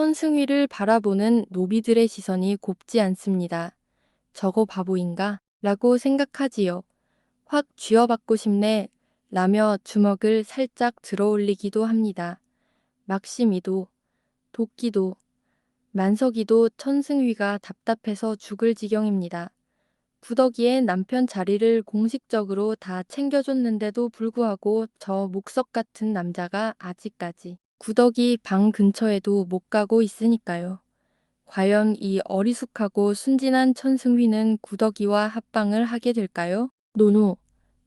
천승위를 바라보는 노비들의 시선이 곱지 않습니다. 저거 바보인가? 라고 생각하지요. 확 쥐어받고 싶네. 라며 주먹을 살짝 들어올리기도 합니다. 막심이도, 도끼도, 만석이도 천승위가 답답해서 죽을 지경입니다. 구덕이의 남편 자리를 공식적으로 다 챙겨줬는데도 불구하고 저 목석 같은 남자가 아직까지 구덕이 방 근처에도 못 가고 있으니까요. 과연 이 어리숙하고 순진한 천승휘는 구덕이와 합방을 하게 될까요? 노노.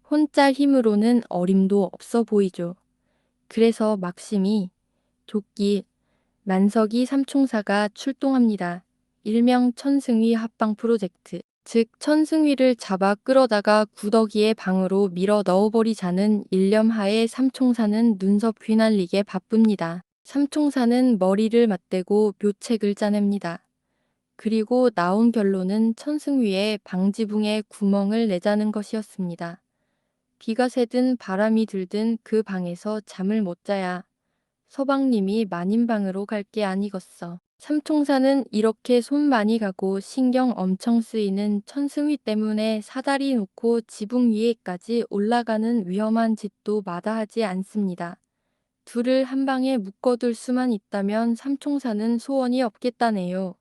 혼자 힘으로는 어림도 없어 보이죠. 그래서 막심이 조끼, 만석이 삼총사가 출동합니다. 일명 천승휘 합방 프로젝트. 즉 천승위를 잡아 끌어다가 구더기의 방으로 밀어 넣어버리자는 일념하에 삼총사는 눈썹 휘날리게 바쁩니다. 삼총사는 머리를 맞대고 묘책을 짜냅니다. 그리고 나온 결론은 천승위의 방지붕에 구멍을 내자는 것이었습니다. 비가 새든 바람이 들든 그 방에서 잠을 못 자야 서방님이 마님방으로 갈 게 아니겠어. 삼총사는 이렇게 손 많이 가고 신경 엄청 쓰이는 천승위 때문에 사다리 놓고 지붕 위에까지 올라가는 위험한 짓도 마다하지 않습니다. 둘을 한 방에 묶어둘 수만 있다면 삼총사는 소원이 없겠다네요.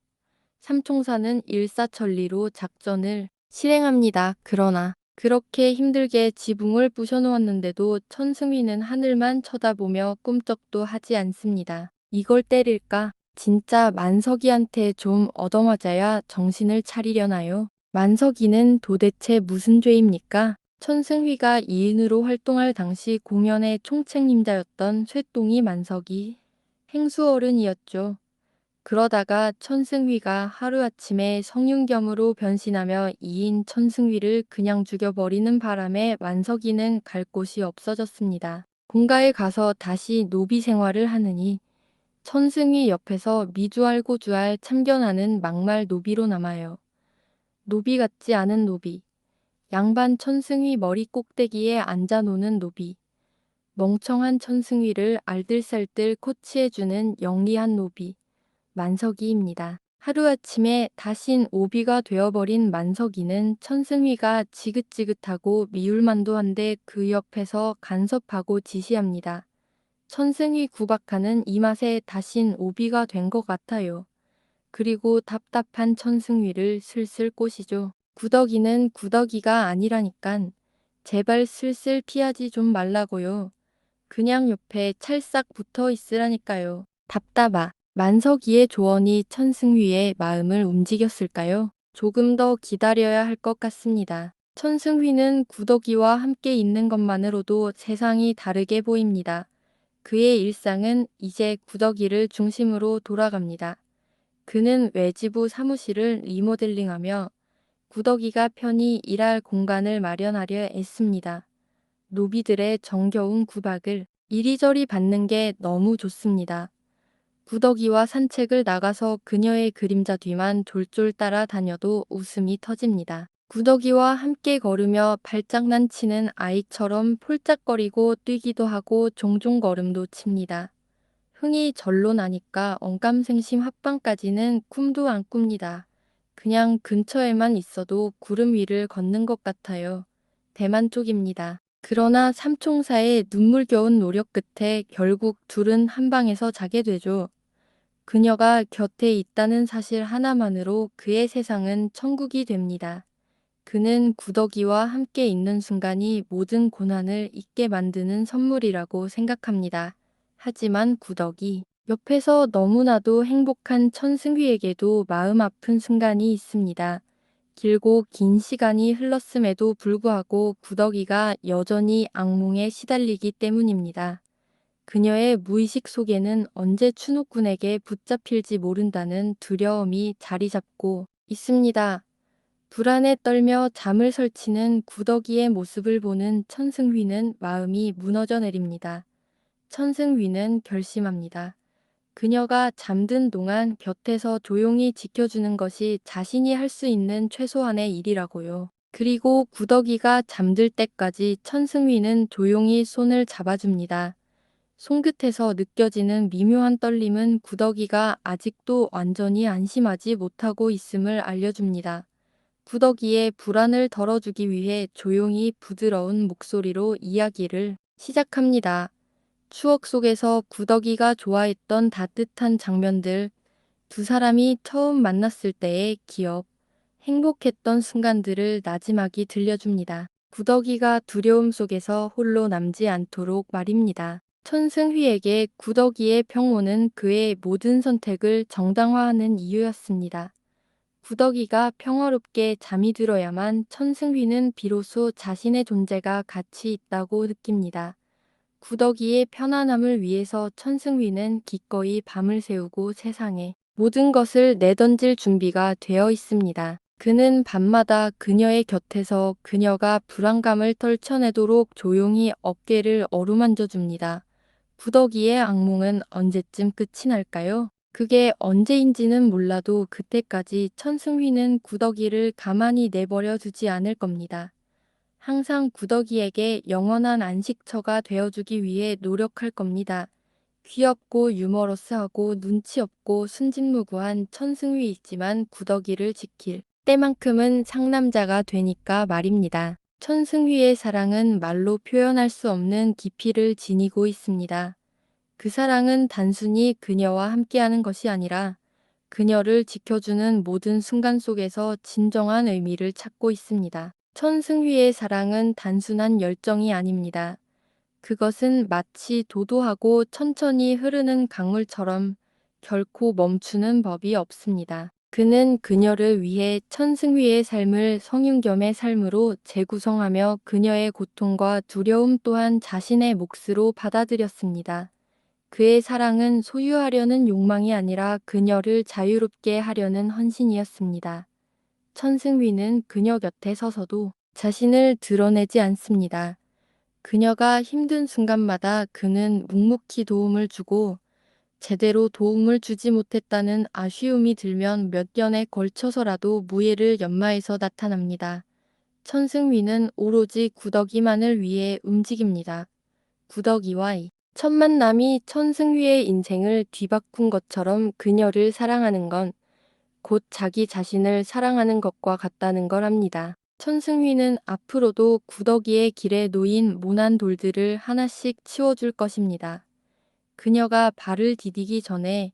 삼총사는 일사천리로 작전을 실행합니다. 그러나 그렇게 힘들게 지붕을 부셔놓았는데도 천승위는 하늘만 쳐다보며 꿈쩍도 하지 않습니다. 이걸 때릴까? 진짜 만석이한테 좀 얻어맞아야 정신을 차리려나요? 만석이는 도대체 무슨 죄입니까? 천승휘가 이인으로 활동할 당시 공연의 총책임자였던 쇠똥이 만석이 행수어른이었죠. 그러다가 천승휘가 하루아침에 성윤겸으로 변신하며 이인 천승휘를 그냥 죽여버리는 바람에 만석이는 갈 곳이 없어졌습니다. 본가에 가서 다시 노비 생활을 하느니 천승이 옆에서 미주알고 주알 참견하는 막말 노비로 남아요. 노비 같지 않은 노비. 양반 천승위 머리 꼭대기에 앉아 노는 노비. 멍청한 천승위를 알들살들 코치해주는 영리한 노비. 만석이입니다. 하루아침에 다신 오비가 되어버린 만석이는 천승위가 지긋지긋하고 미울만도 한데 그 옆에서 간섭하고 지시합니다. 천승이 구박하는 이 맛에 다신 오비가 된 것 같아요. 그리고 답답한 천승위를 슬슬 꼬시죠. 구더기는 구더기가 아니라니깐. 제발 슬슬 피하지 좀 말라고요. 그냥 옆에 찰싹 붙어 있으라니까요. 답답아. 만석이의 조언이 천승휘의 마음을 움직였을까요? 조금 더 기다려야 할 것 같습니다. 천승휘는 구더기와 함께 있는 것만으로도 세상이 다르게 보입니다. 그의 일상은 이제 구더기를 중심으로 돌아갑니다. 그는 외지부 사무실을 리모델링하며 구더기가 편히 일할 공간을 마련하려 애씁니다. 노비들의 정겨운 구박을 이리저리 받는 게 너무 좋습니다. 구더기와 산책을 나가서 그녀의 그림자 뒤만 졸졸 따라 다녀도 웃음이 터집니다. 구더기와 함께 걸으며 발장난 치는 아이처럼 폴짝거리고 뛰기도 하고 종종 걸음도 칩니다. 흥이 절로 나니까 엉감생심 합방까지는 꿈도 안 꿉니다. 그냥 근처에만 있어도 구름 위를 걷는 것 같아요. 대만 쪽입니다. 그러나 삼총사의 눈물겨운 노력 끝에 결국 둘은 한 방에서 자게 되죠. 그녀가 곁에 있다는 사실 하나만으로 그의 세상은 천국이 됩니다. 그는 구더기와 함께 있는 순간이 모든 고난을 잊게 만드는 선물이라고 생각합니다. 하지만 구덕이 옆에서 너무나도 행복한 천승휘에게도 마음 아픈 순간이 있습니다. 길고 긴 시간이 흘렀음에도 불구하고 구더기가 여전히 악몽에 시달리기 때문입니다. 그녀의 무의식 속에는 언제 추노꾼에게 붙잡힐지 모른다는 두려움이 자리 잡고 있습니다. 불안에 떨며 잠을 설치는 구더기의 모습을 보는 천승휘는 마음이 무너져 내립니다. 천승휘는 결심합니다. 그녀가 잠든 동안 곁에서 조용히 지켜주는 것이 자신이 할 수 있는 최소한의 일이라고요. 그리고 구더기가 잠들 때까지 천승휘는 조용히 손을 잡아줍니다. 손끝에서 느껴지는 미묘한 떨림은 구더기가 아직도 완전히 안심하지 못하고 있음을 알려줍니다. 구더기의 불안을 덜어주기 위해 조용히 부드러운 목소리로 이야기를 시작합니다. 추억 속에서 구더기가 좋아했던 따뜻한 장면들, 두 사람이 처음 만났을 때의 기억, 행복했던 순간들을 나지막이 들려줍니다. 구더기가 두려움 속에서 홀로 남지 않도록 말입니다. 천승휘에게 구더기의 평온은 그의 모든 선택을 정당화하는 이유였습니다. 구더기가 평화롭게 잠이 들어야만 천승휘는 비로소 자신의 존재가 가치 있다고 느낍니다. 구더기의 편안함을 위해서 천승휘는 기꺼이 밤을 새우고 세상에 모든 것을 내던질 준비가 되어 있습니다. 그는 밤마다 그녀의 곁에서 그녀가 불안감을 떨쳐내도록 조용히 어깨를 어루만져 줍니다. 구더기의 악몽은 언제쯤 끝이 날까요? 그게 언제인지는 몰라도 그때까지 천승휘는 구더기를 가만히 내버려 두지 않을 겁니다. 항상 구더기에게 영원한 안식처가 되어주기 위해 노력할 겁니다. 귀엽고 유머러스하고 눈치 없고 순진무구한 천승휘이지만 구더기를 지킬 때만큼은 상남자가 되니까 말입니다. 천승휘의 사랑은 말로 표현할 수 없는 깊이를 지니고 있습니다. 그 사랑은 단순히 그녀와 함께하는 것이 아니라 그녀를 지켜주는 모든 순간 속에서 진정한 의미를 찾고 있습니다. 천승휘의 사랑은 단순한 열정이 아닙니다. 그것은 마치 도도하고 천천히 흐르는 강물처럼 결코 멈추는 법이 없습니다. 그는 그녀를 위해 천승휘의 삶을 성윤겸의 삶으로 재구성하며 그녀의 고통과 두려움 또한 자신의 몫으로 받아들였습니다. 그의 사랑은 소유하려는 욕망이 아니라 그녀를 자유롭게 하려는 헌신이었습니다. 천승휘는 그녀 곁에 서서도 자신을 드러내지 않습니다. 그녀가 힘든 순간마다 그는 묵묵히 도움을 주고 제대로 도움을 주지 못했다는 아쉬움이 들면 몇 년에 걸쳐서라도 무예를 연마해서 나타납니다. 천승휘는 오로지 구더기만을 위해 움직입니다. 구더기와 이 첫 만남이 천승휘의 인생을 뒤바꾼 것처럼 그녀를 사랑하는 건 곧 자기 자신을 사랑하는 것과 같다는 걸 합니다. 천승휘는 앞으로도 구더기의 길에 놓인 모난 돌들을 하나씩 치워줄 것입니다. 그녀가 발을 디디기 전에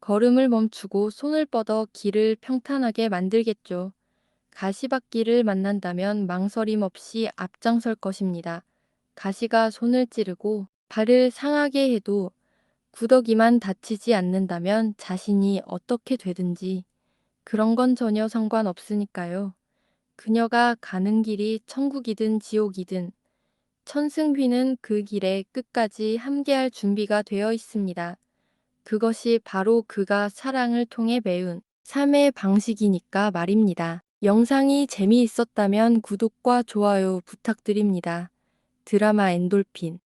걸음을 멈추고 손을 뻗어 길을 평탄하게 만들겠죠. 가시밭길을 만난다면 망설임 없이 앞장설 것입니다. 가시가 손을 찌르고 발을 상하게 해도 구더기만 다치지 않는다면 자신이 어떻게 되든지 그런 건 전혀 상관없으니까요. 그녀가 가는 길이 천국이든 지옥이든 천승휘는 그 길에 끝까지 함께할 준비가 되어 있습니다. 그것이 바로 그가 사랑을 통해 배운 삶의 방식이니까 말입니다. 영상이 재미있었다면 구독과 좋아요 부탁드립니다. 드라마 엔돌핀